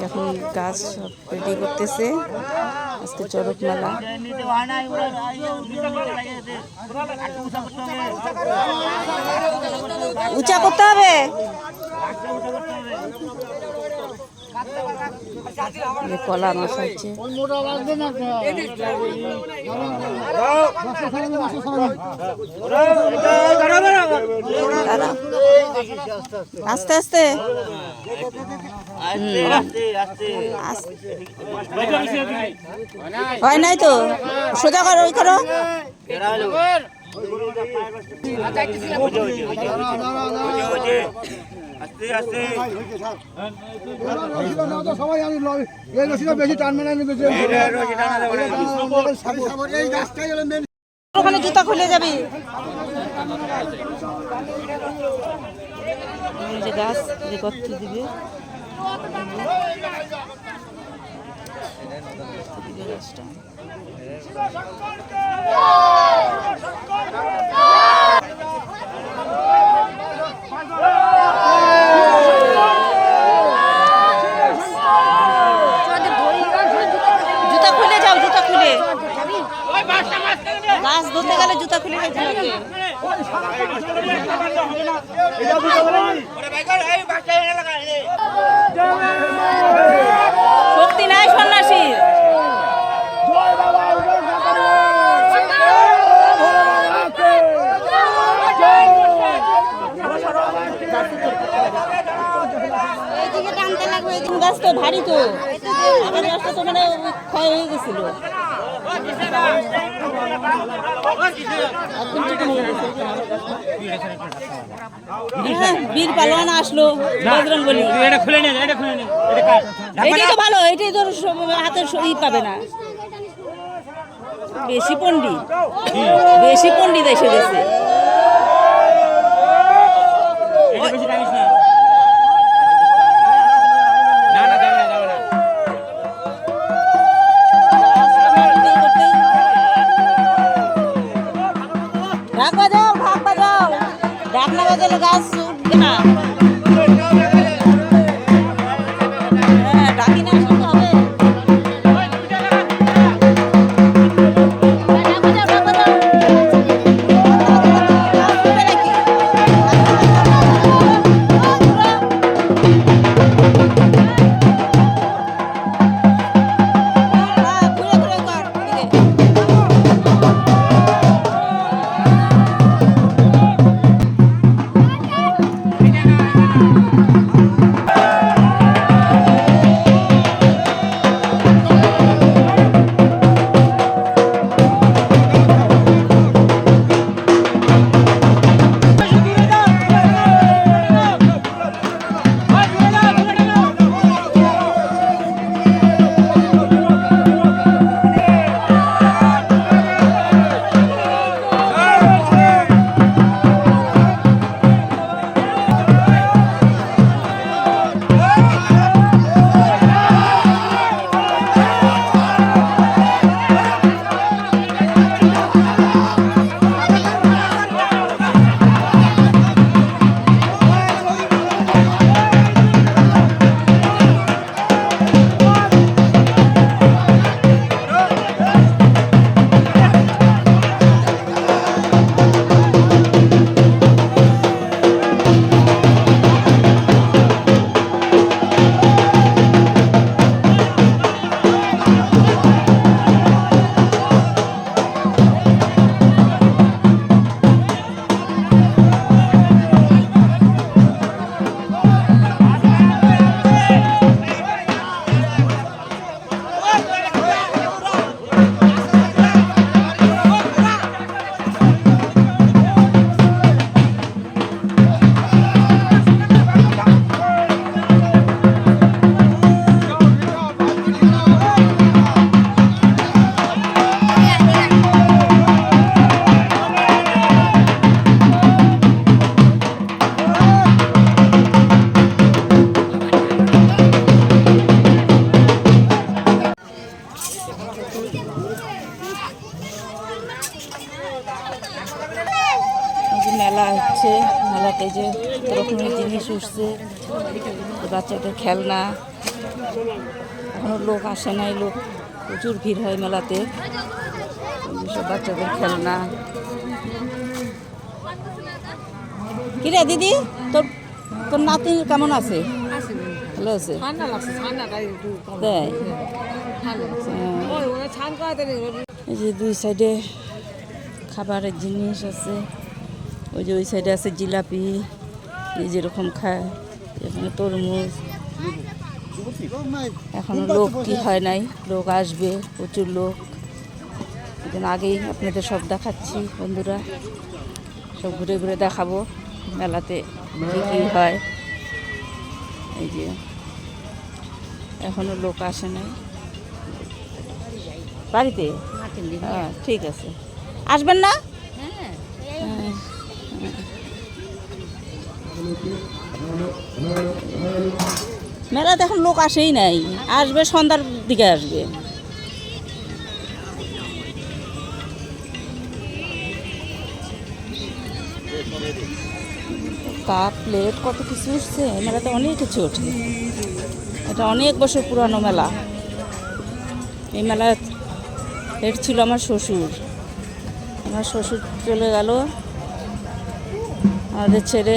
যখন গাছ রেডি করতেছে আজকে চরক মেলা উঁচা করতে হবে। কলা মাছ হচ্ছে। আস্তে আস্তে। হয় নাই তো? সোজা করো ওই করো। সবাই আমি এই বেশি টানবে না কিন্তু এই মেন ওখানে জুতা খুলে যাবি গাছ যে গাছটা। জুতা খুলে যাও জুতা খুলে গাছ ধরতে গেলে জুতা খুলে শক্তি নাই সন্ন্যাসী। গাছ তো ভারী তো। আগের গাছটা তো মানে ক্ষয় হয়ে গেছিল। হয়ে বীর পালোয়ান আসলো বজরং বলি। এটা খুলে নে এটা খুলে নে এটা কাট এটাই তো ভালো এটাই তোর সব- হাতের ই পাবে না। বেশি পণ্ডিত। বেশি পণ্ডিত এসে গেছে। উঠছে বাচ্চাদের খেলনা। এখনও লোক আসে নাই লোক প্রচুর ভিড় হয় মেলাতে। সব বাচ্চাদের খেলনা। কিরে দিদি তোর তোর নাতি কেমন আছে? ভালো আছে? তাই হ্যাঁ। এই যে দুই সাইডে খাবারের জিনিস আছে। ওই যে ওই সাইডে আছে জিলাপি। এই যেরকম খায় এখানে তরমুজ। এখনও লোক কি হয় নাই লোক আসবে প্রচুর লোক। এখানে আগেই আপনাদের সব দেখাচ্ছি বন্ধুরা। সব ঘুরে ঘুরে দেখাবো মেলাতে কী কী হয়। এই যে এখনও লোক আসে নাই। বাড়িতে? হ্যাঁ ঠিক আছে। আসবেন না? মেলাতে এখন লোক আসেই নাই। আসবে, সন্ধ্যার দিকে আসবে। কাপ প্লেট কত কিছু উঠছে? মেলাতে অনেক কিছু ওঠে এটা অনেক বছর পুরানো মেলা। এই মেলা হেড ছিল আমার শ্বশুর। আমার শ্বশুর চলে গেল। আমাদের ছেড়ে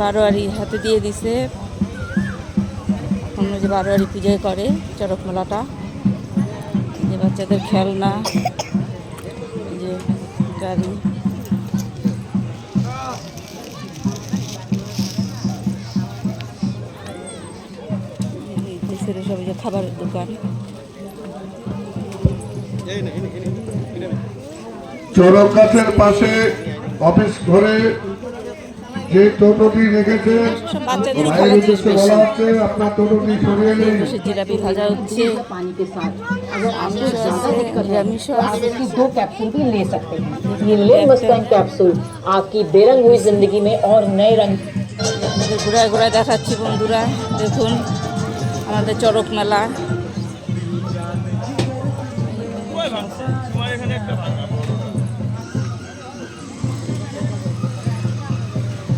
বারোয়ারি হাতে দিয়ে দিছে। এখন যে বারোয়ারি পূজায় করে চড়ক মেলাটা যে বাচ্চাদের খেলনা যে গাড়ি। সব যে খাবারের দোকান। পাশে অফিস ঘরে যে টোটোটি রেখেছে সব বাচ্চাদের ভাইয়ের খেলার জিনিস উদ্দেশ্যে বলা হচ্ছে আপনার টোটোটি সরিয়ে নিন বসে জিলাপি ভাজা হচ্ছে पानी के साथ अगर आपको आमिष ज्यादा है, दिक्कत है निरामिष तो है। आप इसकी दो कैप्सूल भी ले सकते हैं ये ले मस्तान कैप्सूल आपकी बेरंग हुई जिंदगी में और नए रंग আপনাদের ঘুরায় ঘুরায় দেখাচ্ছি বন্ধুরা দেখুন আমাদের চড়ক মেলা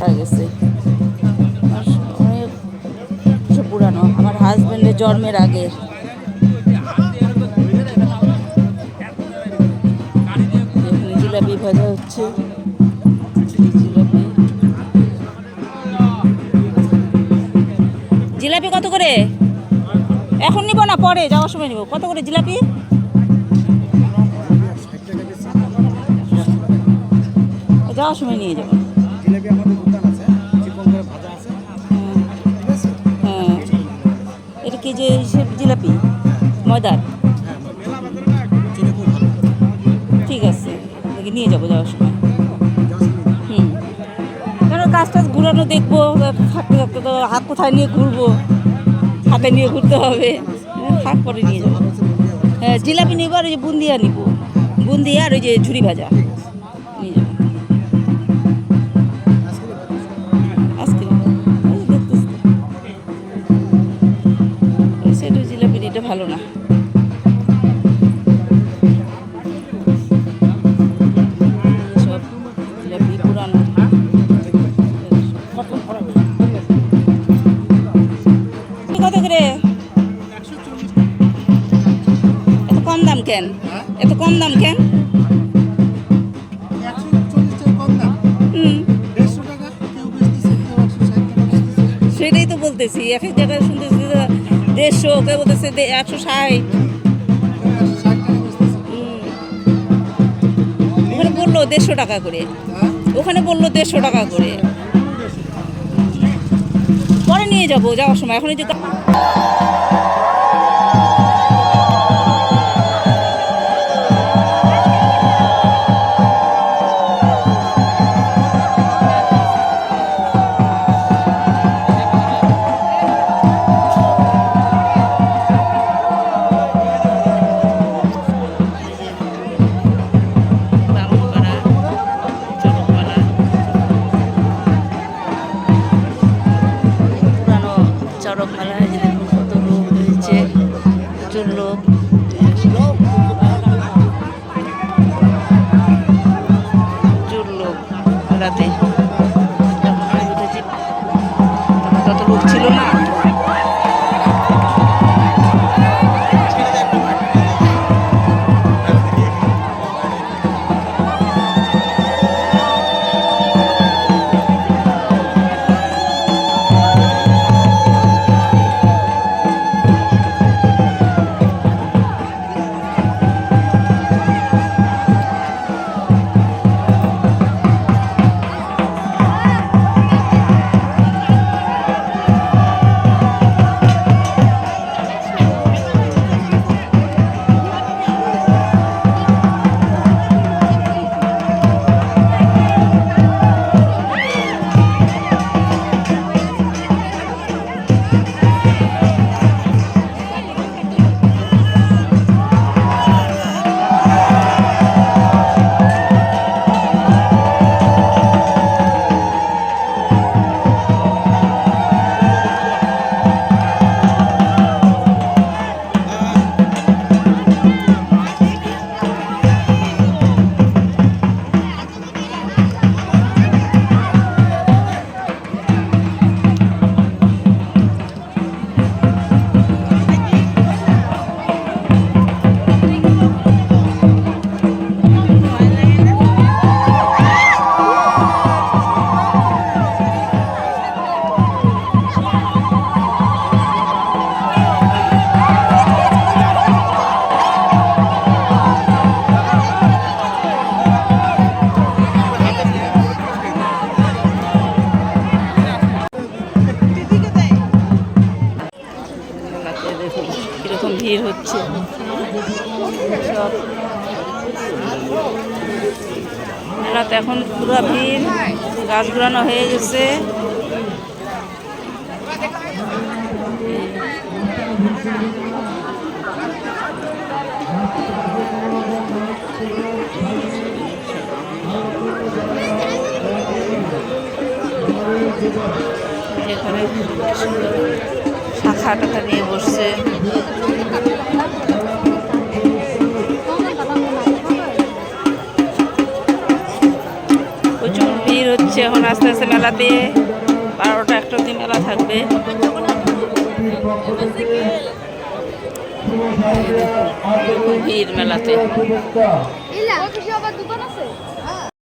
হয়ে গেছে? অনেক পুরানো। আমার হাজবেন্ডের জন্মের আগে। জিলাপি ভাজা হচ্ছে। জিলাপি কত করে? এখন নিব না, পরে, যাওয়ার সময় নিব। কত করে জিলাপি? যাওয়ার সময় নিয়ে যাব। কি যে জিলাপি, ময়দার? ঠিক আছে নিয়ে যাব যাওয়ার সময়। হুম। কারণ কাজ টাজ ঘুরানো দেখব, থাকতে থাকতে তো হাত কোথায় নিয়ে ঘুরবো? হাতে নিয়ে ঘুরতে হবে। হাত পরে নিয়ে যাব। হ্যাঁ জিলাপি নিব আর ওই যে বুন্দিয়া নিব। বুন্দিয়া আর ওই যে ঝুড়ি ভাজা। কেন? এত কম দাম কেন? হুম সেটাই তো বলতেছি। এক এক জায়গায় শুনতেছি দেড়শো কেউ বলতেছে একশো ষাট। ওখানে বলল দেড়শো টাকা করে। ওখানে বলল দেড়শো টাকা করে। পরে নিয়ে যাব যাওয়ার সময়। এখন এই চরমপাড়ায় কত হয়েছে প্রচুর লোক। প্রচুর লোক মেলাতে। যখন আমি উঠেছি তত লোক ছিল না। সব এখন পুরো ভিড় গাছ ঘুরানো হয়ে গেছে। এখানে শাখা টাখা নিয়ে বসছে। হচ্ছে এখন আস্তে আস্তে মেলাতে বারোটা একটা অব্দি মেলা থাকবে ভিড় মেলাতে